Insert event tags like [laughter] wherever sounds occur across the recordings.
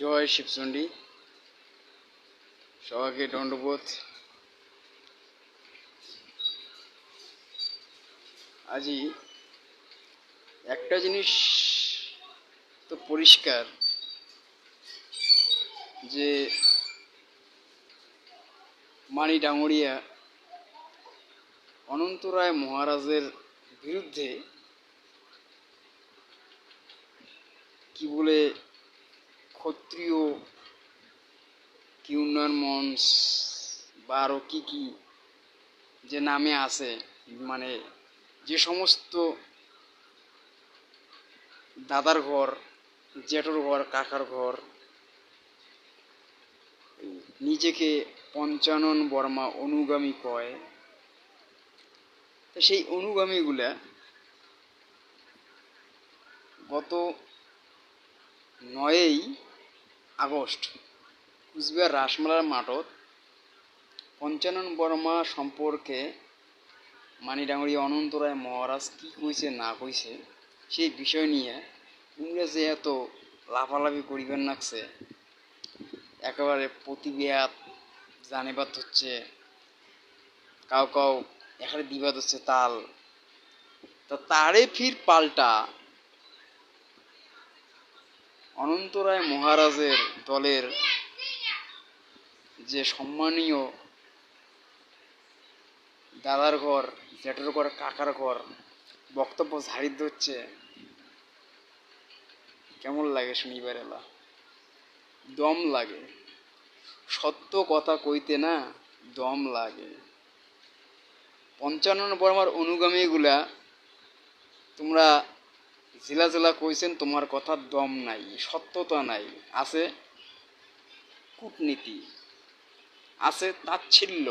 জয় শিবচণ্ডী সবাইকে দণ্ডবোধ। আজি একটা জিনিস তো পরিষ্কার, যে মানি ডাঙরিয়া অনন্ত রায় মহারাজের বিরুদ্ধে কি বলে ক্ষত্রিয় কিউনার মঞ্চ বা আরও কী কী যে নামে আছে মানে যে সমস্ত দাদার ঘর, জেঠোর ঘর, কাকার ঘর, নিজেকে পঞ্চানন বর্মা অনুগামী কয়। তো সেই অনুগামীগুলা গত নয়ই আগস্ট, কুচবিহার রাসমেলার মাঠত পঞ্চানন বর্মা সম্পর্কে মানিডাঙ্গরি অনন্ত রায় মহারাজ কী কইছে, না কইছে, সেই বিষয় নিয়ে ইংরেজি এত লাফালাফি করিবেন লাগছে একেবারে প্রতিবেয়াত জানিবাদ হচ্ছে, কাউ কাউ এখানে দিবাদ হচ্ছে তাল। তা তারে ফির পাল্টা অনন্ত রায় মহারাজের দলের যে সম্মানীয় দাদার ঘর, জেঠের ঘর, কাকার ঘর, বক্তব্য ঝাড়ি ধরছে কেমন লাগে শনিবার এলা? দম লাগে। সত্য কথা কইতে না দম লাগে। পঞ্চান্ন বর্মার অনুগামীগুলা তোমরা জেলা জেলা কইছেন, তোমার কথার দম নাই, সত্যতা নাই, আছে কূটনীতি, আছে তাচ্ছিল্য,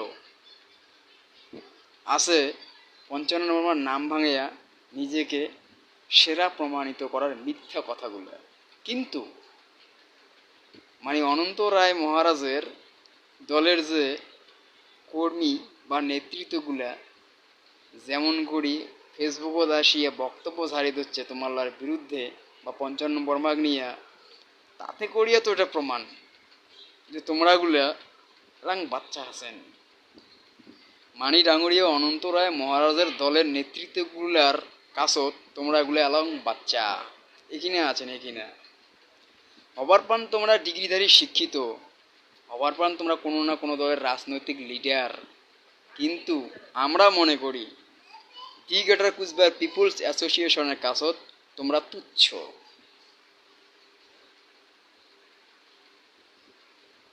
আছে পঞ্চান্ন বর্মার নাম ভাঙিয়া নিজেকে সেরা প্রমাণিত করার মিথ্যা কথাগুলো। কিন্তু মানে অনন্ত রায় মহারাজের দলের যে কর্মী বা নেতৃত্বগুলা, যেমন করি ফেসবুকত আসিয়া বক্তব্য ছাড়ি দিচ্ছে তোমার বিরুদ্ধে বা পঞ্চান্ন বর্মাগ নিয়ে। তাতে করিয়া তো এটা প্রমাণ যে তোমরাগুলা রাং বাচ্চা আছেন। মানি ডাঙরিয়া অনন্ত রায় মহারাজের দলের নেতৃত্বগুলার কাছত তোমরা এগুলো এলাম বাচ্চা। এখানে আছেন, এখানে। হবার পান তোমরা ডিগ্রিধারী শিক্ষিত। হবার পান তোমরা কোনো না কোনো দলের রাজনৈতিক লিডার। কিন্তু আমরা মনে করি গ্রেটার কুচবিহার পিপুলস অ্যাসোসিয়েশনের কাছত তোমরা তুচ্ছ।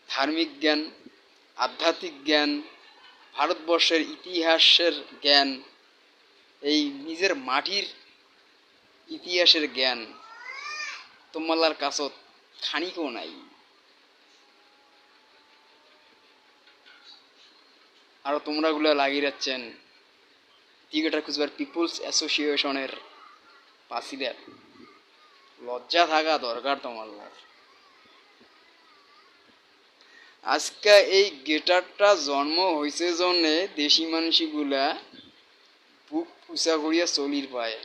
ধার্মিক জ্ঞান, আধ্যাত্মিক জ্ঞান, ভারতবর্ষের ইতিহাসের জ্ঞান, এই নিজের মাটির ইতিহাসের জ্ঞান তোমালার কাছত খানিকও নাই। আর তোমরাগুলো লাগিয়ে যাচ্ছেন টিকেটার খুঁজবার পিপুলস অ্যাসোসিয়েশনের পাসিদের। লজ্জা থাকা দরকার তোমার আজকে এই গেটারটা জন্ম হয়েছে জন্যে দেশি মানুষগুলা বুক পুষা করিয়া চলির পায়।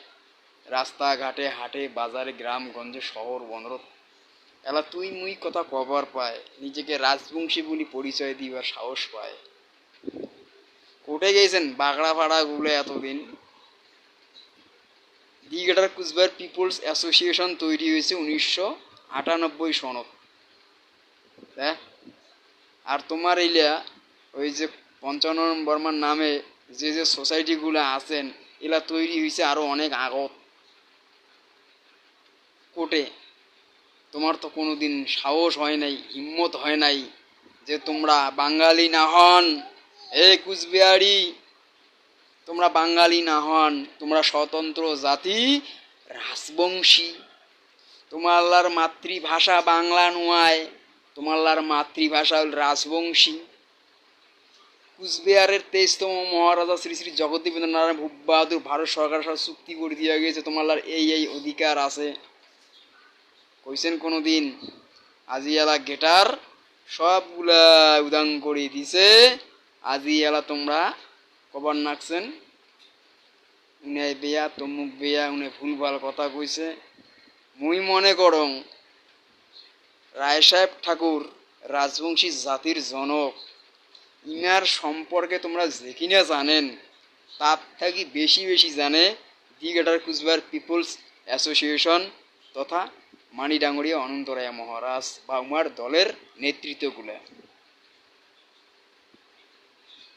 রাস্তাঘাটে, হাটে, বাজারে, গ্রাম, গঞ্জে, শহর বন্দর এলা তুই মুই কথা কবার পায়, নিজেকে রাজবংশী বলি পরিচয় দিবার সাহস পায়। কোটে গেছেন বাগড়া ফাড়া গুলো এতদিন। দিঘাটার কুচবিহার পিপলস অ্যাসোসিয়েশন তৈরি হয়েছে উনিশশো আটানব্বই সনত হ্যাঁ? আর তোমার এইলা ওই যে পঞ্চানন বর্মার নামে যে যে সোসাইটিগুলো আছেন, এলা তৈরি হয়েছে আরও অনেক আগত। কোটে তোমার তো কোনো দিন সাহস হয় নাই, হিম্মত হয় নাই যে তোমরা বাঙালি না হন। এ কুচবিহারি, তোমরা বাঙালি না হন, তোমরা স্বতন্ত্র জাতি, রাজবংশী। তোমার মাতৃভাষা বাংলা নয় তোমার মাতৃভাষা হল রাজবংশী। কুচবিহারের তেইশতম মহারাজা শ্রী শ্রী জগদ্দীপেন্দ্র নারায়ণ ভূপ বাহাদুর ভারত সরকারের সাথে চুক্তি করে দেওয়া গিয়েছে, তোমার এই এই অধিকার আছে। কইছেন কোনো দিন আজি এলা গেটার সবগুলা উদাং করে দিছে। আজি এলা তোমরা কবার নাকছেন। উনি বেয়া, তমুক বেয়া, উনি ভুল ভালো কথা কইছে। মুই মনে করং, রায় সাহেব ঠাকুর রাজবংশী জাতির জনক। ইনার সম্পর্কে তোমরা যে কিনা জানেন, তার থেকে বেশি বেশি জানে the greater Coochbehar people's association তথা মানিডাঙ্গরিয়া অনন্তরায় মহারাজ বা উমার দলের নেতৃত্বগুলো।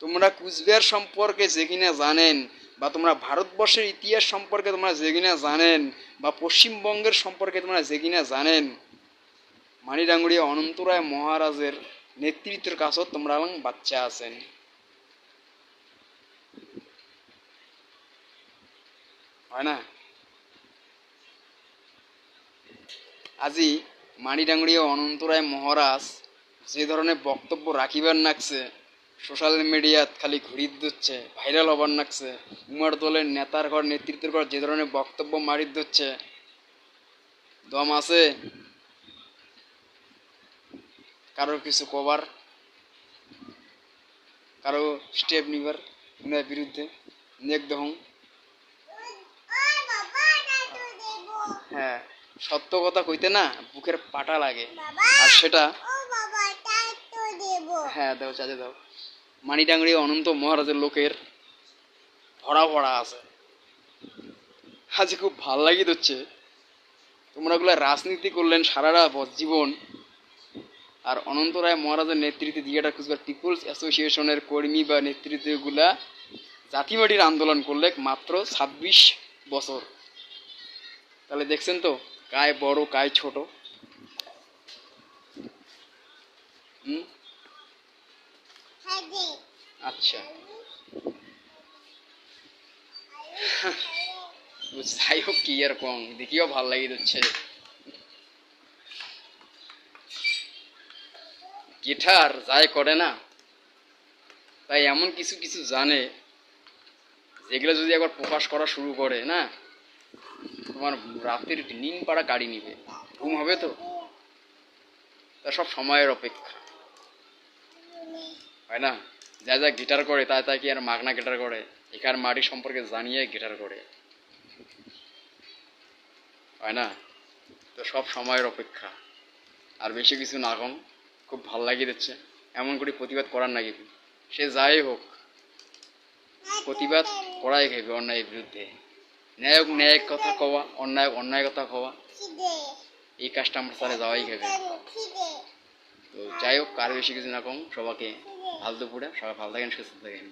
তোমরা কুচবিহার সম্পর্কে যে কিনা জানেন, বা তোমরা ভারতবর্ষের ইতিহাস সম্পর্কে তোমরা যে কিনা জানেন, বা পশ্চিমবঙ্গের সম্পর্কে তোমরা যে কিনা জানেন মানিডাঙ্গুড়িয়া অনন্তরায় মহারাজের নেতৃত্বের কাছেও তোমরা বাচ্চা আছেন। হয় না? আজি মানিডাঙ্গুড়িয়া অনন্তরায় মহারাজ যে ধরনের বক্তব্য রাখিবার নাকছে সোশ্যাল মিডিয়াত খালি ঘুরি দিচ্ছে ভাইরাল হবার নাকছে উমার দলের নেতার ঘর নেতৃত্বের ঘর যে ধরনের বক্তব্য মারি দিচ্ছে দম আছে? কারোর কিছু কবার? কারও স্টেপ নিবার? উনার বিরুদ্ধে? নেক দহং? হ্যাঁ সত্য কথা কইতে না বুকের পাটা লাগে। আর সেটা হ্যাঁ দাও চাচা দাও। মানিডাঙ্গরি অনন্ত মহারাজের লোকের ভরা ভরা আছে। আজ খুব ভালো লাগি হচ্ছে তোমরা গুলা রাজনীতি করলেন বদ- জীবন, আর অনন্ত রায় মহারাজের নেতৃত্বে দিয়াটা কুচবার পিপুলস অ্যাসোসিয়েশনের কর্মী বা নেতৃত্বগুলা জাতিমাটির আন্দোলন করলে মাত্র ছাব্বিশ বছর। তাহলে দেখছেন তো, কায় বড়, কায় ছোট। হুম? আচ্ছা। [laughs] যাই হোক কি আর কম দেখিও ভালো লাগি যাচ্ছে গিটার যাই করে না তাই এমন কিছু কিছু জানে যেগুলো যদি একবার প্রকাশ করা শুরু করে না? তোমার রাতের নিন পাড়া গাড়ি নিবে ঘুম হবে তো? তা সব সময়ের অপেক্ষা। হয় না? যা যা গিটার করে, তাই তাই কি আর মাগনা গিটার করে? এখার মাটি সম্পর্কে জানিয়ে গিটার করে। হয় না? তো সব সময়ের অপেক্ষা। আর বেশি কিছু না কম খুব ভালো লাগিয়ে দিচ্ছে। এমন করে প্রতিবাদ করার না নাকি সে যাই হোক, প্রতিবাদ করাই খাইবে অন্যায়ের বিরুদ্ধে। ন্যায়ক ন্যায় কথা কওয়া, অন্যায় অন্যায় কথা কওয়া। এই কাজটা আমার সাথে যাওয়াই খেবে তো যাই হোক, আর বেশি কিছু না কম সবাইকে ভালো দুপুরে সবাই ভালো থাকেন সুস্থ থাকেন।